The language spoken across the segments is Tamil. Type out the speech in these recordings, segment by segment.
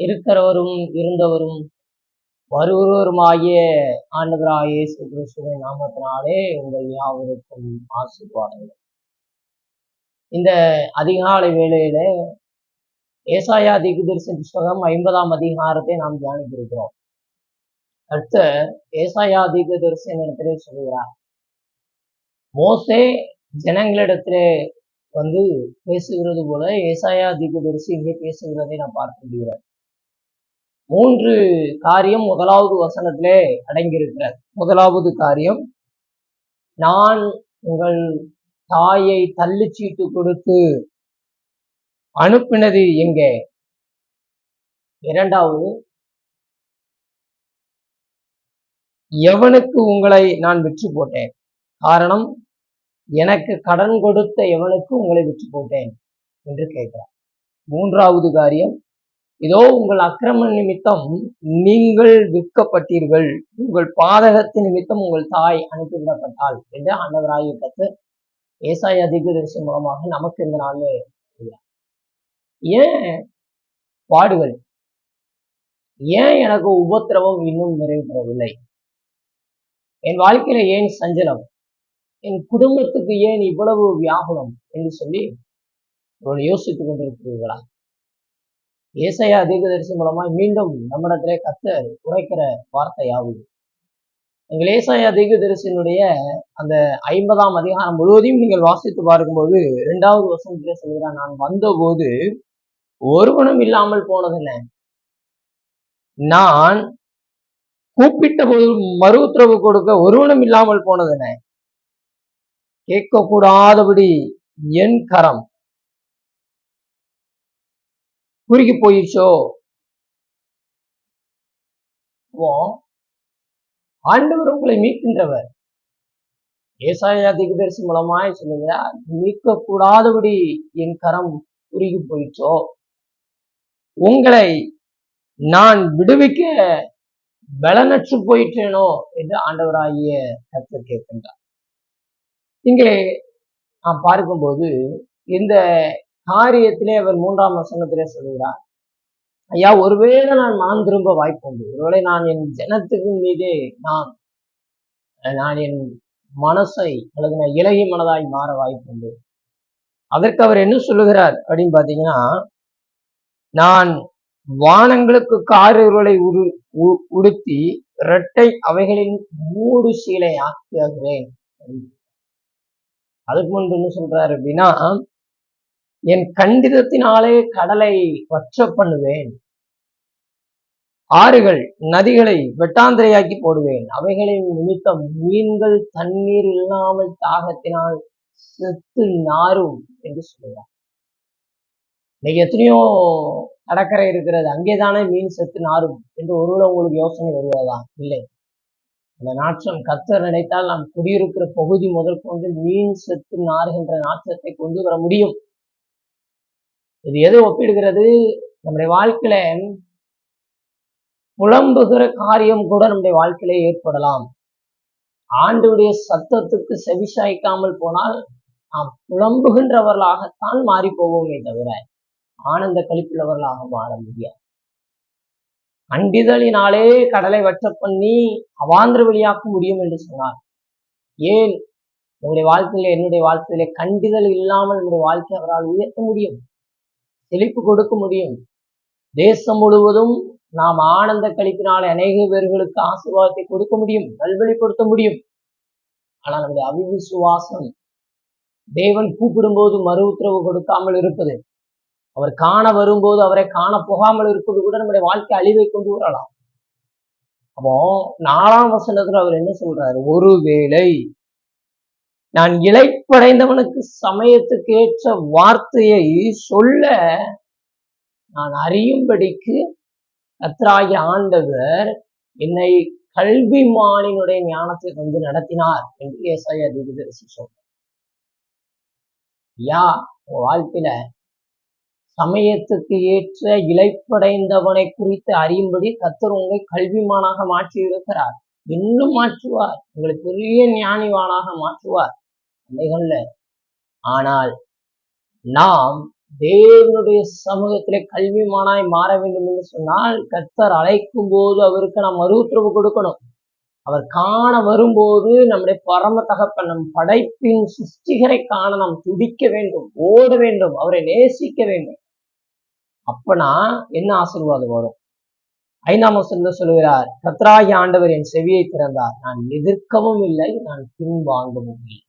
இருக்கிறவரும் இருந்தவரும் வருவருமாகிய ஆண்டவராகிய இயேசு கிறிஸ்துவின் நாமத்தினாலே உங்கள் யாவருக்கும் ஆசீர்வாதங்கள். இந்த அதிகாலை வேளையில ஏசாயா திகுதரிசன புஸ்தகம் ஐம்பதாம் அதிகாரத்தை நாம் தியானித்திருக்கிறோம். அடுத்த ஏசாயா தீர்க்கதரிசனத்திலே சொல்கிறார் மோசே ஜனங்களிடத்திலே வந்து பேசுகிறது போல ஏசாயா தீர்க்கதரிசி இங்கே பேசுகிறதை நான் பார்க்க முடிகிறேன் மூன்று காரியம் முதலாவது வசனத்திலே அடங்கியிருக்கிறது. முதலாவது காரியம் நான் உங்கள் தாயை தள்ளுச்சீட்டு கொடுத்து அனுப்பினது எங்கே? இரண்டாவது எவனுக்கு உங்களை நான் விற்று போட்டேன்? காரணம் எனக்கு கடன் கொடுத்த எவனுக்கு உங்களை விற்று போட்டேன்? என்று கேட்கிறார். மூன்றாவது காரியம் இதோ உங்கள் அக்கிரம நிமித்தம் நீங்கள் விற்கப்பட்டீர்கள். உங்கள் பாதகத்தின் நிமித்தம் உங்கள் தாய் அனுப்பிவிடப்பட்டால் என்று ஆண்டவராய கத்து விவசாய அதிகரிசி மூலமாக நமக்கு இந்த நாளே ஏன் பாடுகள்? ஏன் எனக்கு உபத்திரவம் இன்னும் நிறைவேறவில்லை என் வாழ்க்கையில ஏன் சஞ்சலம்? என் குடும்பத்துக்கு ஏன் இவ்வளவு வியாகுலம்? என்று சொல்லி இவர்கள் யோசித்துக் கொண்டிருக்கிறீர்களா? ஏசையா தீர்க்கதரிசி மூலமா மீண்டும் நம்மிடத்திலே கத்த உரைக்கிற வார்த்தையாகுது எங்கள் ஏசாயா தீர்க்கதரிசியினுடைய அந்த ஐம்பதாம் அதிகாரம் முழுவதையும் நீங்கள் வாசித்து பார்க்கும்போது இரண்டாவது வசனத்திலே சொல்கிறான் நான் வந்தபோது ஒருவனும் இல்லாமல் போனதில்லை. நான் கூப்பிட்ட போது மறு உத்தரவு கொடுக்க ஒருவனும் இல்லாமல் போனதில்லை. கேட்கக்கூடாதபடி என் கரம் குறுகி போயிடுச்சோ? ஆண்டவர் உங்களை மீட்கின்றவர். ஏசாயா திகதரிசி மூலமாய் சொல்லுங்க மீட்க கூடாதபடி என் கரம் குறுகி போயிடுச்சோ? உங்களை நான் விடுவிக்க பலனற்று போயிட்டேனோ என்று ஆண்டவராகிய கர்த்தர் கேட்கின்றார். இங்கே நாம் பார்க்கும்போது இந்த காரியத்திலே அவர் மூன்றாம் வசனத்திலே சொல்கிறார் ஐயா ஒருவேளை நான் மனம் திரும்ப வாய்ப்புண்டு ஒருவேளை நான் என் ஜனத்துக்கு மீதே நான் நான் என் மனசை அல்லது நான் இலகி மனதாய் மாற வாய்ப்புண்டு அதற்கு அவர் என்ன சொல்லுகிறார் அப்படின்னு பார்த்தீங்கன்னா நான் வானங்களுக்கு காரர்களை உரு உ- உடுத்தி இரட்டை அவைகளின் மூடு சீலை ஆக்குகிறேன் அதுக்கு முன்பு என்ன சொல்றாரு அப்படின்னா என் கண்டிதத்தினாலே கடலை வற்ற பண்ணுவேன். ஆறுகள் நதிகளை வெட்டாந்திரையாக்கி போடுவேன். அவைகளின் நிமித்தம் மீன்கள் தண்ணீர் இல்லாமல் தாகத்தினால் செத்து நாரும் என்று சொல்லுவார். இன்னைக்கு எத்தனையோ கடற்கரை இருக்கிறது. அங்கேதானே மீன் செத்து நாரும் என்று ஒருவேளை உங்களுக்கு யோசனை வருவதா? இல்லை. அந்த நாற்றம் கத்தர் நினைத்தால் நாம் குடியிருக்கிற பகுதி முதல் கொண்டு மீன் செத்து நாறுகின்ற நாற்றத்தை கொண்டு வர முடியும். இது எது ஒப்பிடுகிறது? நம்முடைய வாழ்க்கையில புலம்புகிற காரியம் கூட நம்முடைய வாழ்க்கையில ஏற்படலாம். ஆண்டுடைய சத்தத்துக்கு செவிசாய்க்காமல் போனால் நாம் புலம்புகின்றவர்களாகத்தான் மாறி போவோமே தவிர ஆனந்த கழிப்புள்ளவர்களாக மாற முடியாது. கண்டிதலினாலே கடலை வற்ற பண்ணி அவாந்திர வெளியாக்க முடியும் என்று சொன்னார். ஏன்? உங்களுடைய வாழ்க்கையில என்னுடைய வாழ்க்கையில கண்டிதல் இல்லாமல் நம்முடைய வாழ்க்கை அவரால் உயர்த்த முடியும். செழிப்பு கொடுக்க முடியும். தேசம் முழுவதும் நாம் ஆனந்த கழிப்பினால் அநேக பேர்களுக்கு ஆசீர்வாதத்தை கொடுக்க முடியும் நல்வழிப்படுத்த முடியும். ஆனால் நம்முடைய அவிவிசுவாசம் தேவன் கூப்பிடும்போது மறு உத்தரவு கொடுக்காமல் இருப்பது அவர் காண வரும்போது அவரை காண போகாமல் இருப்பது கூட நம்முடைய வாழ்க்கை அழிவை கொண்டு வரலாம். அப்போ நாலாம் வசனத்துல அவர் என்ன சொல்றாரு? ஒருவேளை நான் இழைப்படைந்தவனுக்கு சமயத்துக்கு ஏற்ற வார்த்தையை சொல்ல நான் அறியும்படிக்கு கர்த்தராகிய ஆண்டவர் என்னை கல்விமானினுடைய ஞானத்தை வந்து நடத்தினார் என்று ஏசாய தீர்க்கதரிசி சொல்றார். ஐயா வாழ்க்கையில சமயத்துக்கு ஏற்ற இழைப்படைந்தவனை குறித்து அறியும்படி கத்தர் உங்களை கல்விமானாக மாற்றி இருக்கிறார் இன்னும் மாற்றுவார். உங்களை பெரிய ஞானிவானாக மாற்றுவார். சந்தேகம்ல ஆனால் நாம் தேவனுடைய சமூகத்திலே கல்விமானாய் மாற வேண்டும் என்று சொன்னால் கத்தர் அழைக்கும் போது அவருக்கு நாம் மறுஉத்தரவு கொடுக்கணும். அவர் காண வரும்போது நம்முடைய பரம தகப்பன் நம் படைப்பின் சிருஷ்டிகரை காண நாம் துடிக்க வேண்டும் ஓட வேண்டும் அவரை நேசிக்க வேண்டும். அப்பனா என்ன ஆசீர்வாதம் வரும்? ஐந்தாம் சொன்ன சொல்லுகிறார் கத்ராகி ஆண்டவர் என் செவியை திறந்தார். நான் எதிர்க்கவும் இல்லை நான் பின்வாங்கவும் இல்லை.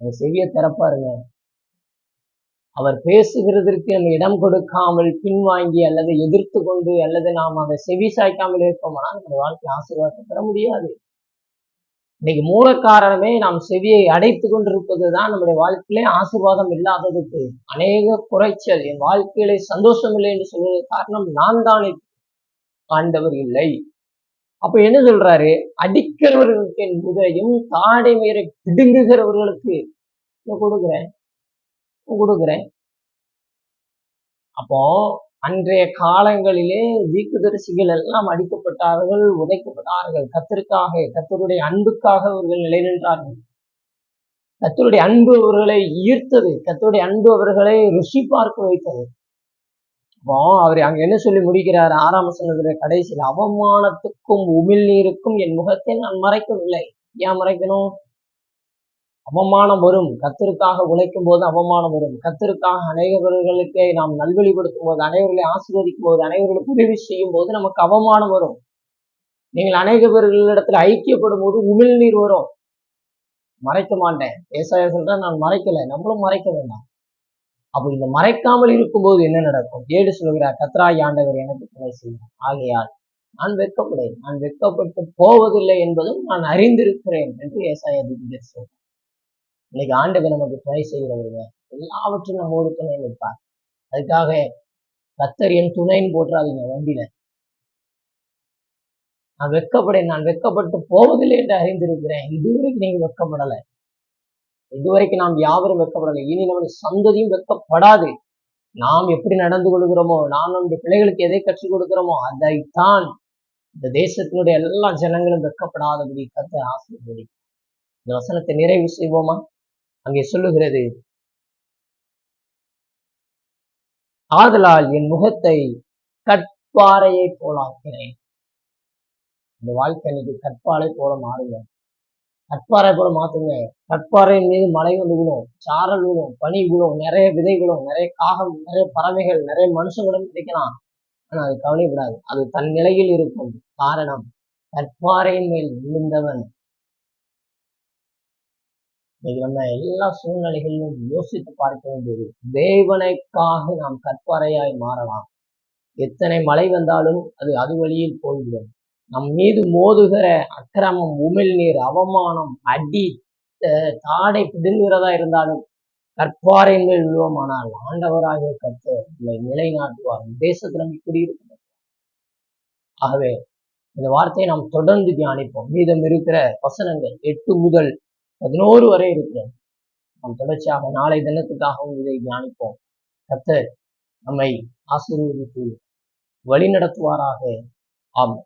அந்த செவியை திறப்பாருங்க. அவர் பேசுகிறதற்கு நம்ம இடம் கொடுக்காமல் பின்வாங்கி அல்லது எதிர்த்து கொண்டு அல்லது நாம் அதை செவி சாய்க்காமல் இருப்போம்னா நம்ம வாழ்க்கை ஆசீர்வாதத்தை பெற முடியாது. இன்னைக்கு மூல காரணமே நாம் செவியை அடைத்து கொண்டிருப்பதுதான் நம்முடைய வாழ்க்கையிலே ஆசீர்வாதம் இல்லாததுக்கு அநேக குறைச்சல். என் வாழ்க்கையிலே சந்தோஷம் இல்லை என்று சொல்வதற்கு காரணம் நான் தானே ஆண்டவர் இல்லை. அப்ப என்ன சொல்றாரு? அடிக்கிறவர்களுக்கு என் முதலையும் தாடை மீற பிடுங்குகிறவர்களுக்கு நான் கொடுக்குறேன். கொடுக்குறேன். அப்போ அன்றைய காலங்களிலே தீக்குதரிசிகள் எல்லாம் அடிக்கப்பட்டார்கள் உதைக்கப்பட்டார்கள். கத்தருக்காக கத்தருடைய அன்புக்காக அவர்கள் நிலை நின்றார்கள். கத்தருடைய அன்பு அவர்களை ஈர்த்தது கத்தருடைய அன்பு அவர்களை ருசி பார்க்க வைத்தது. அப்போ அவர் அங்க என்ன சொல்லி முடிக்கிறார்? ஆறாம் வசனத்துல கடைசியில் அவமானத்துக்கும் உமிழ் நீருக்கும் என் முகத்தை நான் மறைக்கவில்லை. ஏன் மறைக்கணும்? அவமானம் வரும். கத்தருக்காக உழைக்கும் போது அவமானம் வரும். கத்திற்காக அநேகர்களுக்கு நாம் நல்வழிப்படுத்தும் போது அனைவர்களை ஆசீர்வதிக்கும் போது அனைவர்களுக்கு உதவி செய்யும் போது நமக்கு அவமானம் வரும். நீங்கள் அநேகவர்களிடத்துல ஐக்கியப்படும் போது உமிழ்நீர் வரும். மறைக்க மாட்டேன். ஏசாய சொல்ற நான் மறைக்கல. நம்மளும் மறைக்க வேண்டாம். அப்போ இந்த மறைக்காமல் இருக்கும்போது என்ன நடக்கும்? ஏடு சொல்கிறார் கத்ராய் ஆண்டவர் எனக்கு துணை செய்யும் ஆகையால் நான் வெட்கப்படேன் நான் வெட்கப்பட்டு போவதில்லை என்பதும் நான் அறிந்திருக்கிறேன் என்று ஏசாய அதிபர் சொல்றார். இன்னைக்கு ஆண்டவர் நமக்கு துணை செய்கிறவருங்க எல்லாவற்றையும் நம்மோடு துணை வைப்பார் அதுக்காக கத்தர் என் துணைன்னு போட்டுறாதீங்க வண்டியில. நான் வெட்கப்படேன். நான் வெட்கப்பட்டு போவதில்லை என்று அறிந்திருக்கிறேன். இதுவரைக்கும் நீங்க வெட்கப்படலை. இதுவரைக்கும் நாம் யாவரும் வெக்கப்படலை இனி நம்முடைய சந்ததியும் வெக்கப்படாது நாம் எப்படி நடந்து கொள்கிறோமோ நாம் நம்முடைய பிள்ளைகளுக்கு எதை கற்றுக் கொடுக்கிறோமோ அதைத்தான் இந்த தேசத்தினுடைய எல்லா ஜனங்களும் வெட்கப்படாதபடி கத்த ஆசைப்படி இந்த வசனத்தை நிறைவு செய்வோமா? அங்கே சொல்லுகிறது ஆதலால் என் முகத்தை கற்பாறையை போலாக்கிறேன். இந்த வாழ்க்கை இன்னைக்கு கற்பாலை போல மாறுங்க கற்பாறை போல மாத்துங்க. கற்பாறையின் மீது மழை வந்து விழும். சாரல் விழும். பனி விழும். நிறைய விதை விழும். நிறைய காகம் நிறைய பறவைகள் நிறைய மனுஷங்களும் கிடைக்கலாம் ஆனா அது கவலைப்படாது. அது தன் நிலையில் இருக்கும் காரணம். கற்பாறையின் மேல் விழுந்தவன். இன்னைக்கு நம்ம எல்லா சூழ்நிலைகளிலும் யோசித்து பார்க்க வேண்டியது தேவனைக்காக நாம் கற்பாறையாய் மாறலாம். எத்தனை மழை வந்தாலும் அது அது வழியில் போய்விடும். நம் மீது மோதுகிற அக்கிரமம் உமிழ்நீர் அவமானம் அடி தாடை பிடுங்குகிறதா இருந்தாலும் கற்பாறையின் மேல் விழுவோமானால் ஆண்டவராகிய கர்த்தர் நம்மை நிலைநாட்டுவார். தேசத்தில் நம்ம குடியிருக்கும் ஆகவே இந்த வார்த்தையை நாம் தொடர்ந்து தியானிப்போம். மீதம் இருக்கிற வசனங்கள் எட்டு முதல் பதினோரு வரை இருக்கிறோம் நாம் தொடர்ச்சியாக நாளை தினத்துக்காகவும் இதை தியானிப்போம். கத்தர் நம்மை ஆசீர்வதித்து வழி நடத்துவாராக ஆமாம்